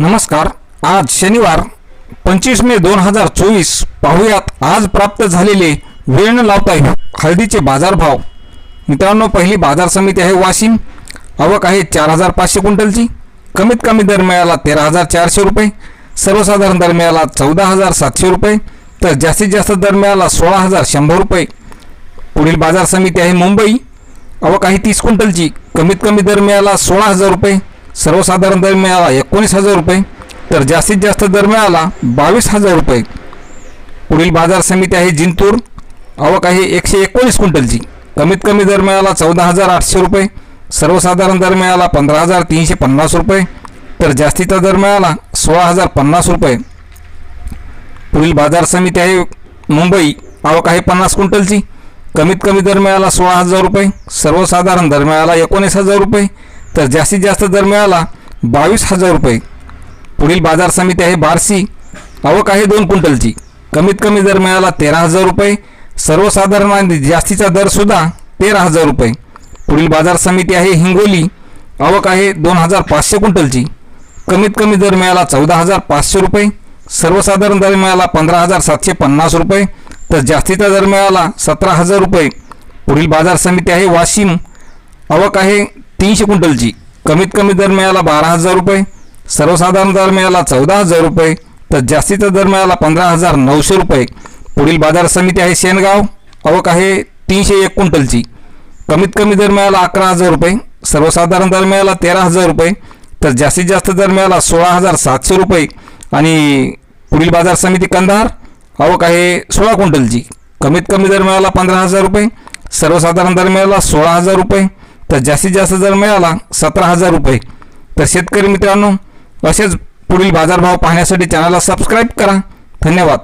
नमस्कार. आज शनिवार पंचवीस मे दोन हजार चोवीस. पाहुयात आज प्राप्त झालेले वेळ न लावता हळदीचे बाजारभाव. मित्रांनो पहिली बाजार समिती आहे वाशिम. आवक आहे चार हजार पाचशे क्विंटलची. कमीत कमी दर मिळाला तेरा हजार चारशे रुपये. सर्वसाधारण दर मिळाला चौदा हजार सातशे रुपये. तर जास्तीत जास्त दर मिळाला सोळा हजार शंभर रुपये. पुढील बाजार समिती आहे मुंबई. आवक आहे तीस क्विंटलची. कमीत कमी दर मिळाला सोळा हजार रुपये. सर्वसाधारण दर मिळाला एकोणीस हजार रुपये तर जास्तीत जास्त दर मिळाला बावीस हजार रुपये. पुढील बाजार समिती आहे जिंतूर. आवक आहे एकशे एकोणीस क्विंटलची. कमीत कमी दर मिळाला चौदा हजार आठशे रुपये. सर्वसाधारण दर मिळाला पंधरा हजार तीनशे पन्नास रुपये. तर जास्तीचा दर मिळाला सोळा हजार पन्नास रुपये. पुढील बाजार समिती आहे मुंबई. आवक आहे पन्नास क्विंटलची. कमीत कमी दर मिळाला सोळा हजार रुपये. सर्वसाधारण दर मिळाला एकोणीस हजार रुपये. तर जास्तीत जास्त दर मिळाला बावीस हजार रुपये. पुढील बाजार समिती आहे बार्शी आवक आहे दोन क्विंटलची. कमीत कमी दर मिळाला तेरा हजार रुपये. सर्वसाधारण आणि जास्तीचा दरसुद्धा तेरा हजार रुपये. पुढील बाजार समिती आहे हिंगोली. आवक आहे दोन हजार पाचशे क्विंटलची. कमीत कमी दर मिळाला चौदा हजार पाचशे रुपये. सर्वसाधारण दर मिळाला पंधरा हजार सातशे पन्नास रुपये. तर जास्तीचा दर मिळाला सतरा हजार रुपये. पुढील बाजार समिती आहे वाशिम. आवक आहे तीनशे क्विंटलची. कमीत कमी दर मिळाला बारा हजार रुपये सर्वसाधारण दर मिळाला चौदा हजार रुपये तर जास्तीचा दर मिळाला पंधरा हजार नऊशे रुपये. पुढील बाजार समिती आहे शेनगाव अवक आहे तीनशे एक क्विंटलची. कमीत कमी दर मिळाला अकरा हजार रुपये सर्वसाधारण दर मिळाला तेरा हजार रुपये तर जास्तीत जास्त दर मिळाला सोळा हजार सातशे रुपये. आणि पुढील बाजार समिती कंधार अवक आहे सोळा क्विंटलची. कमीत कमी दर मिळाला पंधरा हजार रुपये सर्वसाधारण दर मिळाला सोळा हजार रुपये तर जास्तीत जास्त जर मिळाला सतरा हजार रुपये. तर शेतकरी मित्रांनो असेच पुढील बाजारभाव पाहण्यासाठी चॅनलला सबस्क्राईब करा. धन्यवाद.